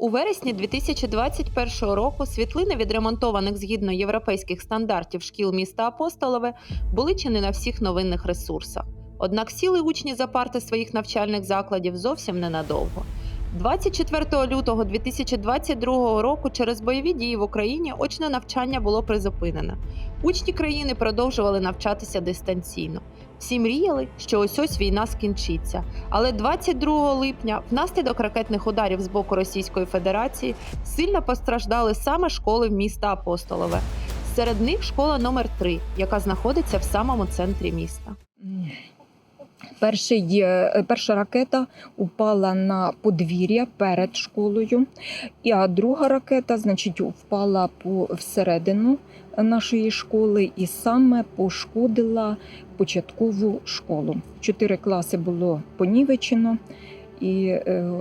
У вересні 2021 року світлини відремонтованих згідно європейських стандартів шкіл міста Апостолове були чи не на всіх новинних ресурсах. Однак сіли учні за парти своїх навчальних закладів зовсім ненадовго. 24 лютого 2022 року через бойові дії в Україні очне навчання було призупинено. Учні країни продовжували навчатися дистанційно. Всі мріяли, що ось ось війна скінчиться. Але 22 липня, внаслідок ракетних ударів з боку Російської Федерації, сильно постраждали саме школи міста Апостолове. Серед них школа номер 3 яка знаходиться в самому центрі міста. Перший, е, перша ракета упала на подвір'я перед школою, а друга ракета, значить, впала по всередину нашої школи і саме пошкодила початкову школу. Чотири класи було понівечено. І е,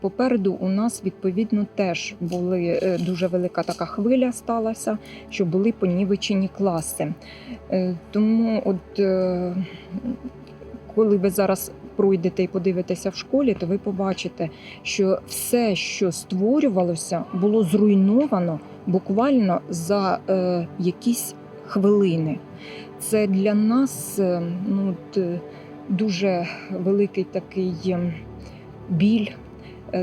попереду у нас відповідно теж були е, дуже велика така хвиля сталася, що були понівечені класи. Е, Тому, от коли ви зараз пройдете і подивитеся в школі, то ви побачите, що все, що створювалося, було зруйновано буквально за якісь хвилини. Це для нас е, ну, е, дуже великий такий е, біль,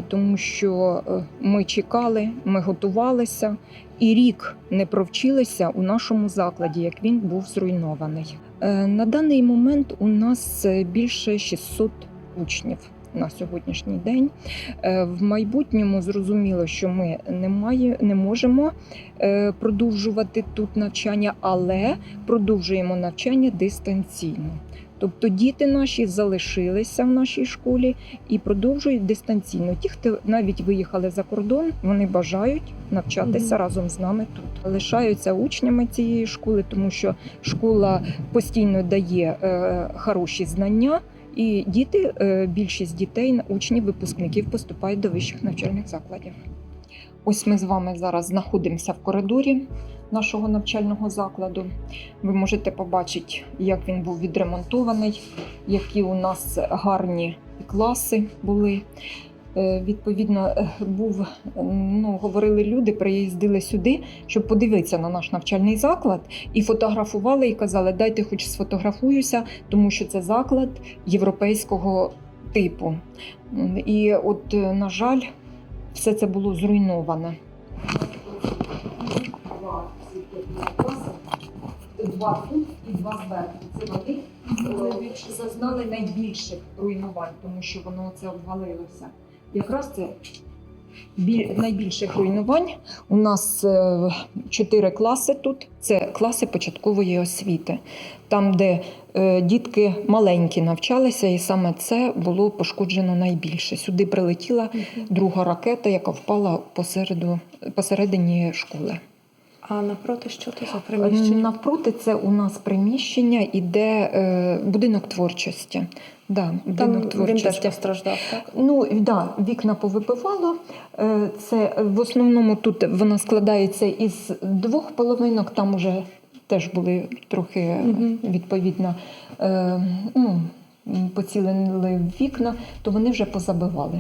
тому що ми чекали, ми готувалися, і рік не провчилися у нашому закладі, як він був зруйнований. На даний момент у нас більше 600 учнів на сьогоднішній день. Е, В майбутньому зрозуміло, що ми не, має, не можемо е, продовжувати тут навчання, але продовжуємо навчання дистанційно. Тобто діти наші залишилися в нашій школі і продовжують дистанційно. Ті, хто навіть виїхали за кордон, вони бажають навчатися Мгм. разом з нами тут. Лишаються учнями цієї школи, тому що школа постійно дає е, хороші знання. І діти, е, більшість дітей, учнів, випускників поступають до вищих навчальних закладів. Ось ми з вами зараз знаходимося в коридорі нашого навчального закладу. Ви можете побачити, як він був відремонтований, які у нас гарні класи були. Е, Відповідно, е, був, ну, говорили люди, приїздили сюди, щоб подивитися на наш навчальний заклад, і фотографували, і казали, дайте хоч сфотографуюся, тому що це заклад європейського типу. І от, е, на жаль, все це було зруйноване. Два тут і два зверху. Це вони е, зазнали найбільших руйнувань, тому що воно це обвалилося. Якраз це бі- найбільших руйнувань. У нас е, чотири класи тут. Це класи початкової освіти, там, де е, дітки маленькі навчалися, і саме це було пошкоджено найбільше. Сюди прилетіла друга ракета, яка впала посереду, посередині школи. А напроти що то за Навпроти це у нас приміщення іде е, будинок творчості. Да, Там Він теж постраждав, так? Ну да, вікна повибивало. Е, Це в основному тут вона складається із двох половинок. Там уже теж були трохи відповідно е, ну, поцілили вікна, то вони вже позабивали.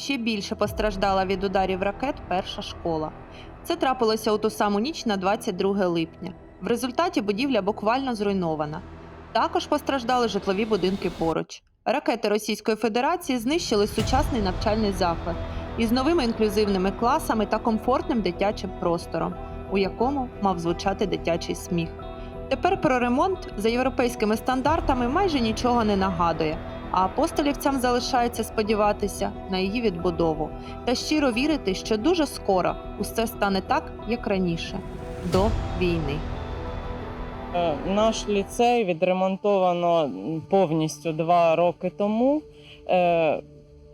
Ще більше постраждала від ударів ракет перша школа. Це трапилося у ту саму ніч на 22 липня. В результаті будівля буквально зруйнована. Також постраждали житлові будинки поруч. Ракети Російської Федерації знищили сучасний навчальний заклад із новими інклюзивними класами та комфортним дитячим простором, у якому мав звучати дитячий сміх. Тепер про ремонт за європейськими стандартами майже нічого не нагадує, а апостолівцям залишається сподіватися на її відбудову та щиро вірити, що дуже скоро усе стане так, як раніше, до війни. Е, Наш ліцей відремонтовано повністю два роки тому. Е,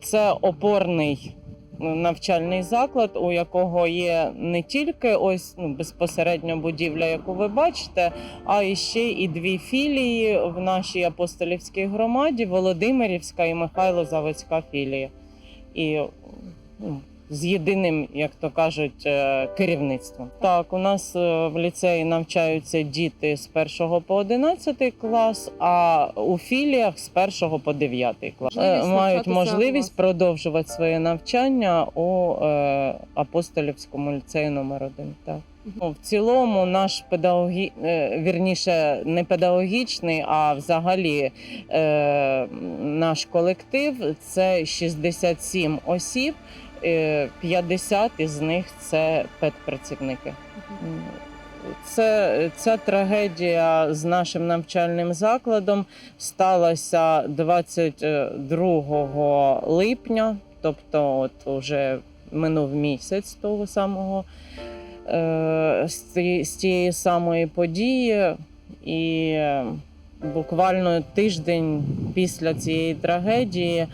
Це опорний навчальний заклад, у якого є не тільки ось ну, безпосередньо будівля, яку ви бачите, а і ще і дві філії в нашій апостолівській громаді: Володимирівська і Михайло-Заводська філія. І ну, з єдиним, як то кажуть, е, керівництвом. Так, у нас е, в ліцеї навчаються діти з 1 по 11 клас, а у філіях з 1 по 9 клас. Е, Можливість Мають можливість продовжувати своє навчання у апостолівському ліцеї номер 1 Так. Ну, В цілому наш педагогі... вірніше не педагогічний, а взагалі е, наш колектив це 67 осіб, 50 із них це педпрацівники. Це ця трагедія з нашим навчальним закладом сталася 22 липня, тобто, от уже минув місяць того самого е, з тієї самої події, і е, буквально тиждень після цієї трагедії е,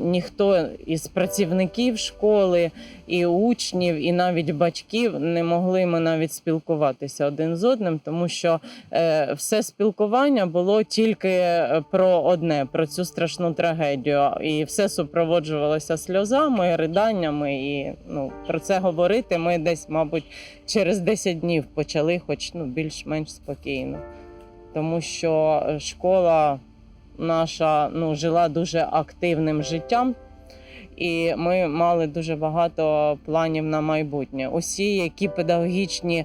ніхто із працівників школи, і учнів, і навіть батьків не могли ми навіть спілкуватися один з одним, тому що е, все спілкування було тільки е, про одне, про цю страшну трагедію, і все супроводжувалося сльозами, riданнями. І ну про це говорити ми десь, мабуть, через 10 днів почали, хоч ну більш-менш спокійно, тому що е, школа наша ну жила дуже активним життям. І ми мали дуже багато планів на майбутнє. Усі, які педагогічні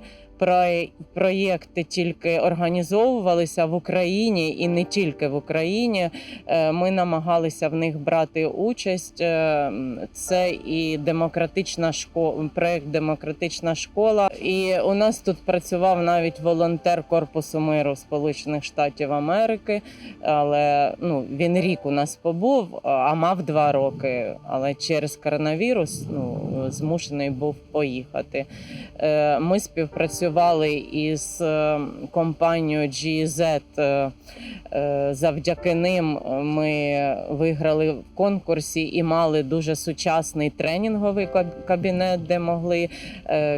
проєкти тільки організовувалися в Україні і не тільки в Україні, е, ми намагалися в них брати участь. Е, Це і демократична школа, проєкт Демократична школа. І у нас тут працював навіть волонтер Корпусу миру Сполучених Штатів Америки але ну він рік у нас побув, а мав два роки. Але через коронавірус ну змушений був поїхати. Е, Ми співпрацювали із е, компанією GZ. е, е, Завдяки ним ми виграли в конкурсі і мали дуже сучасний тренінговий кабінет, де могли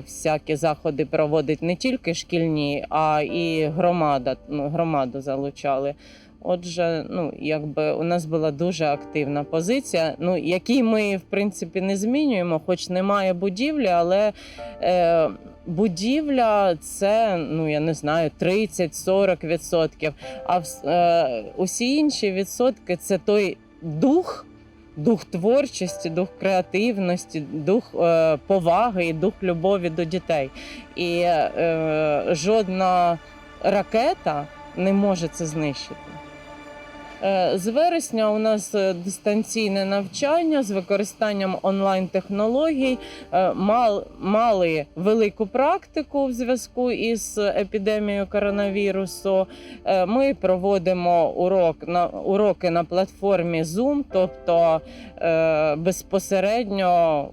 всякі заходи проводити не тільки шкільні, а і громада. Ну, громаду залучали. Отже, ну якби у нас була дуже активна позиція, ну який ми в принципі не змінюємо, хоч немає будівлі, але е, будівля це ну я не знаю 30-40 відсотків. А е, усі інші відсотки це той дух. Дух творчості, дух креативності, дух е, поваги і дух любові до дітей. І е, жодна ракета не може це знищити. Е, З вересня у нас е, дистанційне навчання з використанням онлайн-технологій. Е, Мал, мали велику практику в зв'язку із епідемією коронавірусу. Ми проводимо урок на уроки на платформі Zoom, тобто безпосередньо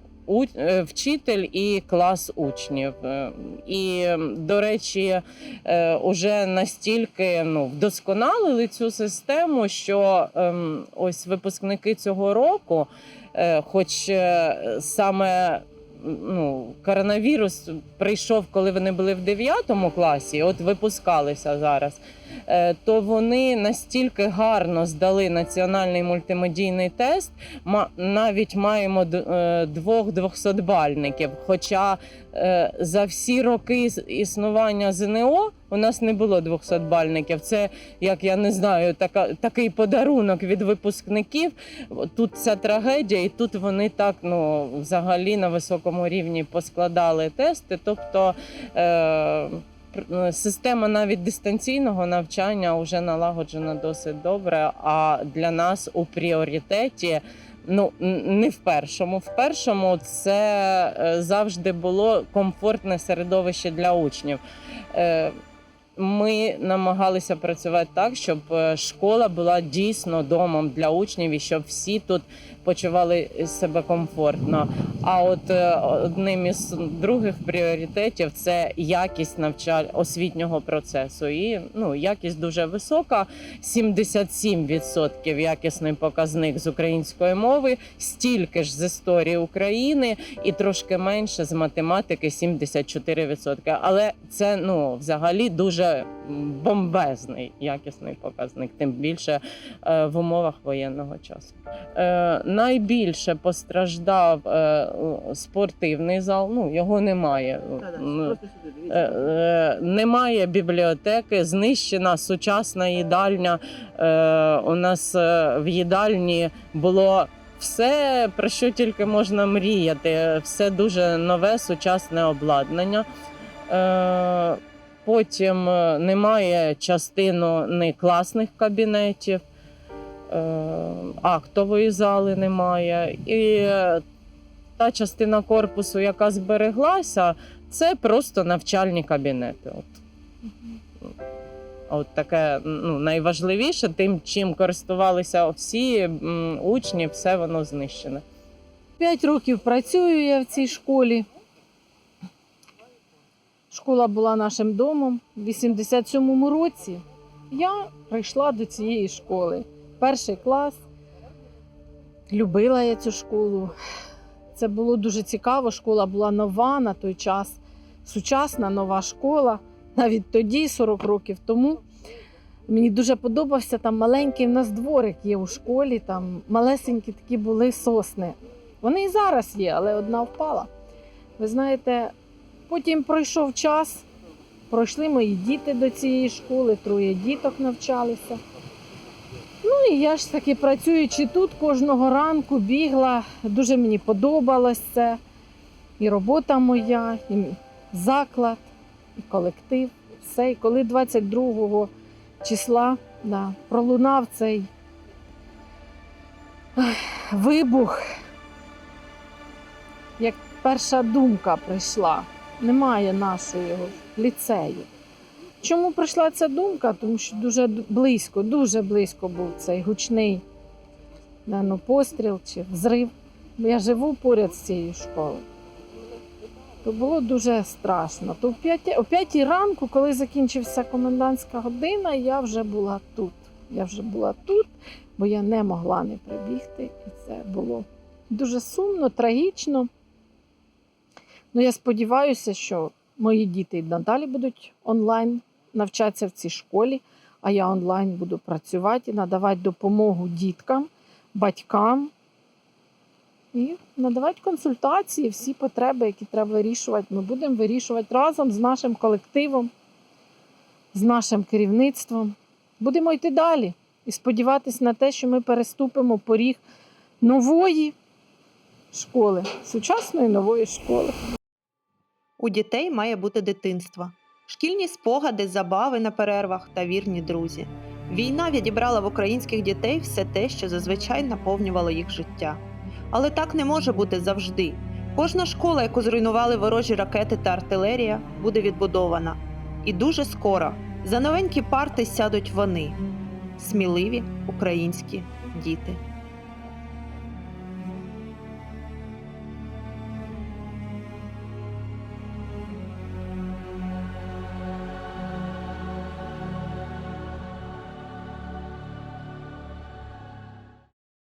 вчитель і клас учнів. Е, І, до речі, вже настільки ну, вдосконалили цю систему, що ем, ось випускники цього року, е, хоч е, саме ну, коронавірус прийшов, коли вони були в 9 класі, от випускалися зараз. е, То вони настільки гарно здали національний мультимедійний тест, навіть маємо е, двох двохсотбальників. Хоча за всі роки існування ЗНО у нас не було двохсотбальників. Це як я не знаю, така такий подарунок від випускників. Тут ця трагедія, і тут вони так ну взагалі на високому рівні поскладали тести. Тобто е, система навіть дистанційного навчання вже налагоджена досить добре. А для нас у пріоритеті. Ну, не в першому. В першому це е, завжди було комфортне середовище для учнів. Е, ми намагалися працювати так, щоб е, школа була дійсно домом для учнів і щоб всі тут почували себе комфортно. А от е, одним із других пріоритетів це якість навчаль освітнього процесу. І ну якість дуже висока. 77% якісний показник з української мови, стільки ж з історії України, і трошки менше з математики 74%. Але це ну взагалі дуже бомбезний якісний показник, тим більше е, в умовах воєнного часу. Найбільше постраждав е, спортивний зал. Ну його немає. Е, е, Немає бібліотеки, знищена сучасна їдальня. У нас в їдальні було все, про що тільки можна мріяти. Все дуже нове, сучасне обладнання. Потім немає частини класних кабінетів, актової зали немає. І е, та частина корпусу, яка збереглася, це просто навчальні кабінети. От. От таке ну, найважливіше, тим, чим користувалися всі учні, все воно знищене. П'ять років працюю я в цій школі. Школа була нашим домом. У 87-му році я прийшла до цієї школи. Перший клас. Любила я цю школу. Це було дуже цікаво. Школа була нова на той час. Сучасна нова школа. Навіть тоді, 40 років тому. Мені дуже подобався там маленький в нас дворик є у школі, там малесенькі такі були сосни. Вони і зараз є, але одна впала. Ви знаєте, потім пройшов час, пройшли мої діти до цієї школи, троє діток навчалися. І я ж таки працюючи тут кожного ранку бігла, дуже мені подобалось це. І робота моя, і заклад, і колектив, все. І коли 22 числа да, пролунав цей вибух, як перша думка прийшла, немає нашого ліцею. Чому прийшла ця думка? Тому що дуже близько, дуже близько був цей гучний ну, постріл чи взрив. Я живу поряд з цією школою. То було дуже страшно. То о п'ятій, ранку, коли закінчився комендантська година, я вже була тут. Я вже була тут, бо я не могла не прибігти. І це було дуже сумно, трагічно. Ну, я сподіваюся, що мої діти надалі будуть онлайн навчатися в цій школі, а я онлайн буду працювати і надавати допомогу діткам, батькам і надавати консультації, всі потреби, які треба вирішувати. Ми будемо вирішувати разом з нашим колективом, з нашим керівництвом. Будемо йти далі і сподіватися на те, що ми переступимо поріг нової школи, сучасної нової школи. У дітей має бути дитинство, шкільні спогади, забави на перервах та вірні друзі. Війна відібрала в українських дітей все те, що зазвичай наповнювало їх життя. Але так не може бути завжди. Кожна школа, яку зруйнували ворожі ракети та артилерія, буде відбудована. І дуже скоро за новенькі парти сядуть вони сміливі українські діти.